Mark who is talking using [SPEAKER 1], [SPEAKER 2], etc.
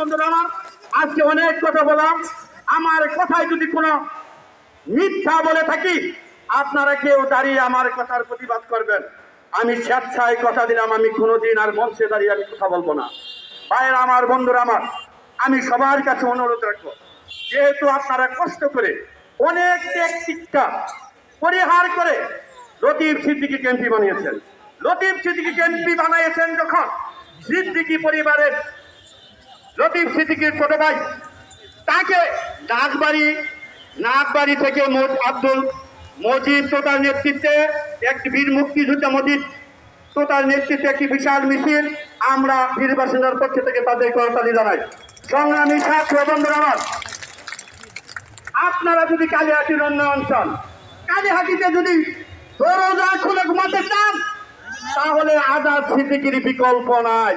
[SPEAKER 1] বন্ধুরা আমার, আজকে অনেক কথা বললাম। আমার কথায় যদি কোনো মিথ্যা বলে থাকি, আপনারা কেউ দাঁড়িয়ে আমার কথার প্রতিবাদ করবেন। আমি স্বেচ্ছায় কথা দিলাম, আমি কোনোদিন আর মঞ্চে দাঁড়িয়ে আমি কথা বলব না। ভাইয়ের আমার, বন্ধুরা আমার, আমি সবার কাছে অনুরোধ রাখব, যেহেতু আপনারা কষ্ট করে অনেক টেকটিকটা পরিহার করে লতিফ সিদ্দিকি এমপি বানিয়েছেন। লতিফ সিদ্দিকি এমপি বানিয়েছেন যখন সিদ্দিকি পরিবারের লতিফ সিদ্দিকির ছোট ভাই। তাকে নাগবাড়ি নাগবাড়ি থেকে মোট আব্দুল মজিদ তোতার নেতৃত্বে একটি বীর মুক্তিযোদ্ধা মজিদ তোতার নেতৃত্বে একটি বিশাল মিছিল আমরা বীর বাসিন্দার পক্ষ থেকে তাদের করতালি জানাই। সংগ্রামী ছাত্র বন্ধুরা আমার, আপনারা যদি কালীহাটির অন্য অঞ্চল কালীহাটিতে যদি দরজা খুলে ঘুমাতে চান, তাহলে আজাদ সিদ্দিকির বিকল্প নাই।